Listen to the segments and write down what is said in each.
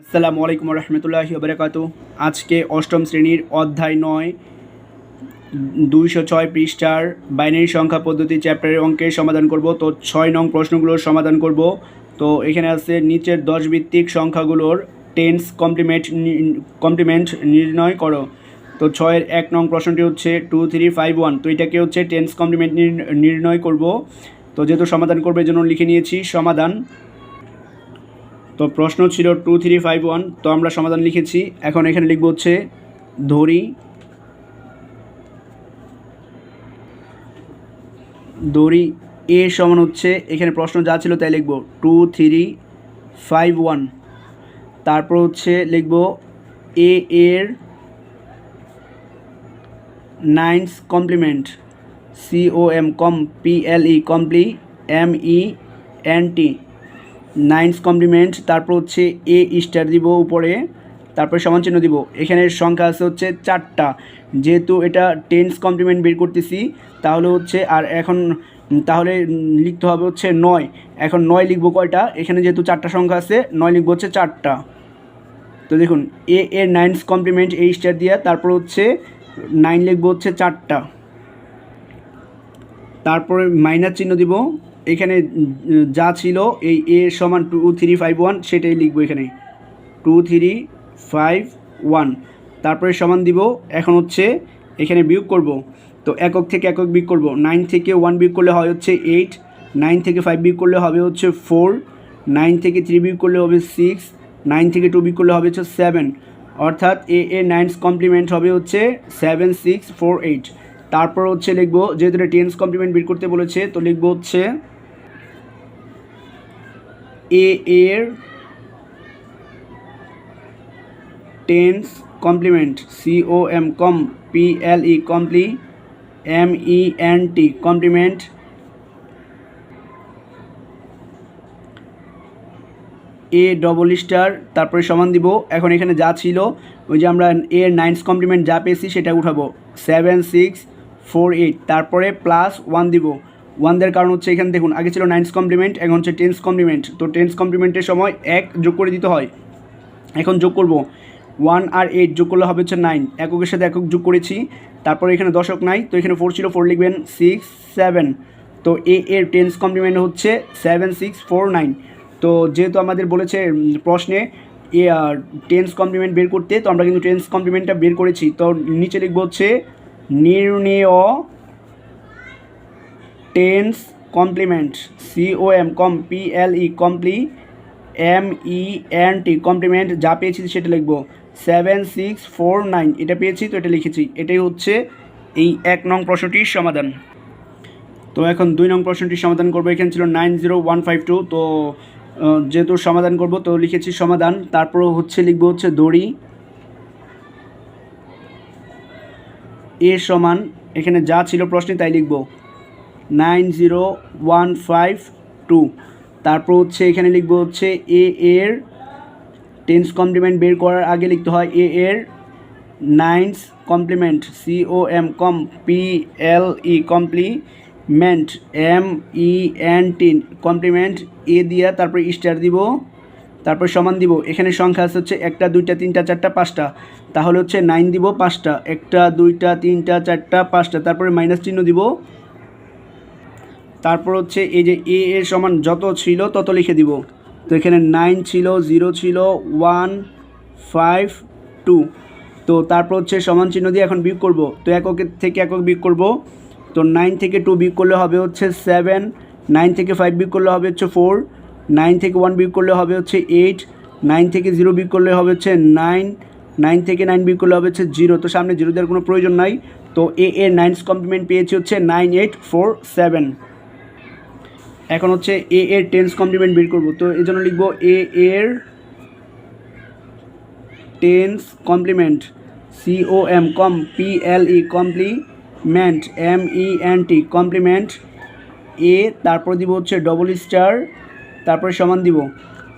আসসালামু আলাইকুম রহমতুল্লাহি বারকাত আজকে অষ্টম শ্রেণির অধ্যায় নয়, দুইশো ছয় পৃষ্ঠার বাইনারি সংখ্যা পদ্ধতি চ্যাপ্টারের অঙ্কের সমাধান করব। তো ছয় নং প্রশ্নগুলোর সমাধান করব। তো এখানে আছে নিচের দশ ভিত্তিক সংখ্যাগুলোর টেন্স কমপ্লিমেন্ট কমপ্লিমেন্ট নির্ণয় করো। তো ছয়ের এক নং প্রশ্নটি হচ্ছে টু, থ্রি, ফাইভ, ওয়ান। তো এটাকে হচ্ছে টেন্স কমপ্লিমেন্ট নির্ণয় করব। তো যেহেতু সমাধান করবে জন্য লিখে নিয়েছি সমাধান তো প্রশ্ন ছিল টু থ্রি ফাইভ ওয়ান তো আমরা সমাধান লিখেছি। এখন এখানে লিখব হচ্ছে, ধরি দড়ি এ সমান হচ্ছে, এখানে প্রশ্ন যা ছিল তাই লিখব টু থ্রি ফাইভ ওয়ান তারপর হচ্ছে লিখব এ এর nines complement c o m com p l e comple m e n t nines complement, তারপর হচ্ছে এ স্টার দিব উপরে, তারপরে সমান চিহ্ন দিব। এখানে সংখ্যা আছে হচ্ছে চারটা। যেহেতু এটা টেন্স কমপ্লিমেন্ট বের করতেছি, তাহলে হচ্ছে আর এখন তাহলে লিখতে হবে হচ্ছে নয়। এখন নয় লিখব কয়টা? এখানে যেহেতু চারটা সংখ্যা আছে, নয় লিখব হচ্ছে চারটা। তো দেখুন, এ এর নাইনস কমপ্লিমেন্ট এই স্টার দিয়ে, তারপর হচ্ছে নাইন লিখব হচ্ছে চারটা। তারপরে মাইনাস চিহ্ন দিব এখানে যা ছিল এই এ সমান টু থ্রি ফাইভ ওয়ান সেটাই লিখব এখানে। টু থ্রি ফাইভ ওয়ান তারপরে সমান দিব, এখন হচ্ছে এখানে বিয়োগ করব। তো একক থেকে একক বিয়োগ করব। নাইন থেকে ওয়ান বিয়োগ করলে হয় হচ্ছে এইট নাইন থেকে ফাইভ বিয়োগ করলে হবে হচ্ছে ফোর নাইন থেকে থ্রি বিয়োগ করলে হবে সিক্স নাইন থেকে টু বিয়োগ করলে হবে হচ্ছে সেভেন অর্থাৎ এ এ নাইনস কমপ্লিমেন্ট হবে হচ্ছে সেভেন সিক্স ফোর এইট তারপর হচ্ছে লিখব, যেহেতু টেন্স কমপ্লিমেন্ট বের করতে বলেছে, তো লিখব হচ্ছে এ এর tens complement c o m com p l e comple m e n t complement A double star তারপরে সমান দিব, এখন এখানে যা ছিল, ওই যে আমরা এ নাইনস কমপ্লিমেন্ট যা পেয়েছি সেটা উঠাবো সেভেন সিক্স ফোর এইট, তারপরে প্লাস ওয়ান দিব। ওয়ান দেওয়ার কারণ হচ্ছে এখানে দেখুন, আগে ছিল নাইনস কমপ্লিমেন্ট এখন হচ্ছে টেন্স কমপ্লিমেন্ট তো টেন্স কমপ্লিমেন্টের সময় এক যোগ করে দিতে হয়। এখন যোগ করব। ওয়ান আর এইট যোগ করলে হবে হচ্ছে নাইন এককের সাথে একক যোগ করেছি। তারপরে এখানে দশক নাই, তো এখানে ফোর ছিল ফোর লিখবেন সিক্স সেভেন তো এ এর টেন্স কমপ্লিমেন্ট হচ্ছে সেভেন সিক্স ফোর নাইন তো যেহেতু আমাদের বলেছে প্রশ্নে এ টেন্স কমপ্লিমেন্ট বের করতে, তো আমরা কিন্তু টেন্স কমপ্লিমেন্টটা বের করেছি। তো নিচে লিখব হচ্ছে নির্ণেয় tens complement c o m com p l e comple m e n t complement, যা পেয়েছি সেটা লিখব। সেভেন সিক্স ফোর নাইন এটা পেয়েছি তো এটা লিখেছি। এটাই হচ্ছে এই এক নং প্রশ্নটির সমাধান। তো এখন দুই নং প্রশ্নটির সমাধান করব। এখানে ছিল nine zero one five two তো যেহেতু সমাধান করব, তো লিখেছি সমাধান। তারপর হচ্ছে লিখব হচ্ছে দড়ি। এ সমান, এখানে যা ছিল প্রশ্নে তাই লিখব। Nine zero one five two. তারপর হচ্ছে এখানে লিখব হচ্ছে এ এর টেন্স কমপ্লিমেন্ট বের করার আগে লিখতে হয় এ এর nines complement c o m com p l e complement m e n t complement A দিয়া তারপরে স্টার দিব। তারপর সমান দিব, এখানে সংখ্যা আছে হচ্ছে একটা, দুইটা, তিনটা, চারটা, পাঁচটা। তাহলে হচ্ছে নাইন দিব পাঁচটা, একটা, দুইটা, তিনটা, চারটা, পাঁচটা, তারপরে মাইনাস চিহ্ন দিব। তারপর হচ্ছে এই যে এ এর সমান যত ছিল তত লিখে দিব। তো এখানে নাইন ছিল জিরো ছিল ওয়ান ফাইভ টু তো তারপর হচ্ছে সমান চিহ্ন দিয়ে এখন বিয়োগ করব। তো এককের থেকে একক বিয়োগ করব। তো নাইন থেকে টু বিয়োগ করলে হবে হচ্ছে সেভেন নাইন থেকে ফাইভ বিয়োগ করলে হবে হচ্ছে ফোর নাইন থেকে ওয়ান বিয়োগ করলে হবে হচ্ছে এইট, নাইন থেকে জিরো বিয়োগ করলে হবে হচ্ছে নাইন নাইন থেকে নাইন বিয়োগ করলে হবে হচ্ছে জিরো। তো সামনে জিরো দেওয়ার কোনো প্রয়োজন নাই। তো এ এর নাইনস কমপ্লিমেন্ট পেয়েছি হচ্ছে নাইন এইট ফোর সেভেন। এখন হচ্ছে এ এর টেন্স কমপ্লিমেন্ট বের করব। তো এই জন্য লিখব এ, এর tens complement c o m com p l e complement m e n t complement A তারপর দিব হচ্ছে ডবল স্টার তারপরে সমান দিব।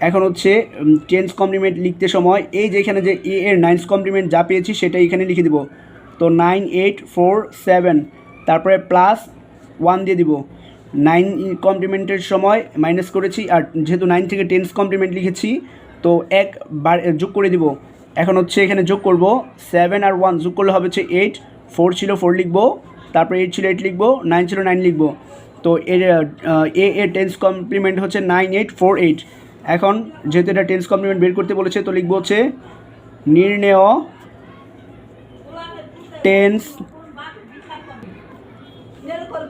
এখন হচ্ছে টেন্স কমপ্লিমেন্ট লিখতে সময়, এই যে এখানে যে এ এর নাইনস কমপ্লিমেন্ট যা পেয়েছি সেটা এখানে লিখে দিব। তো নাইন এইট ফোর সেভেন তারপরে প্লাস ওয়ান দিয়ে দিব। নাইন কমপ্লিমেন্টের সময় মাইনাস করেছি, আর যেহেতু নাইন থেকে টেন্স কমপ্লিমেন্ট লিখেছি, তো এক বার যোগ করে দিব। এখন হচ্ছে এখানে যোগ করব সেভেন আর ওয়ান যোগ করলে হবে হচ্ছে এইট ফোর ছিল ফোর লিখব, তারপরে এইট ছিল এইট লিখব নাইন ছিল নাইন লিখব। তো এর এ এ টেন্স কমপ্লিমেন্ট হচ্ছে নাইন এইট ফোর এইট এখন যেহেতু এটা টেন্স কমপ্লিমেন্ট বের করতে বলেছে, তো লিখব হচ্ছে, নির্ণেয় টেন্স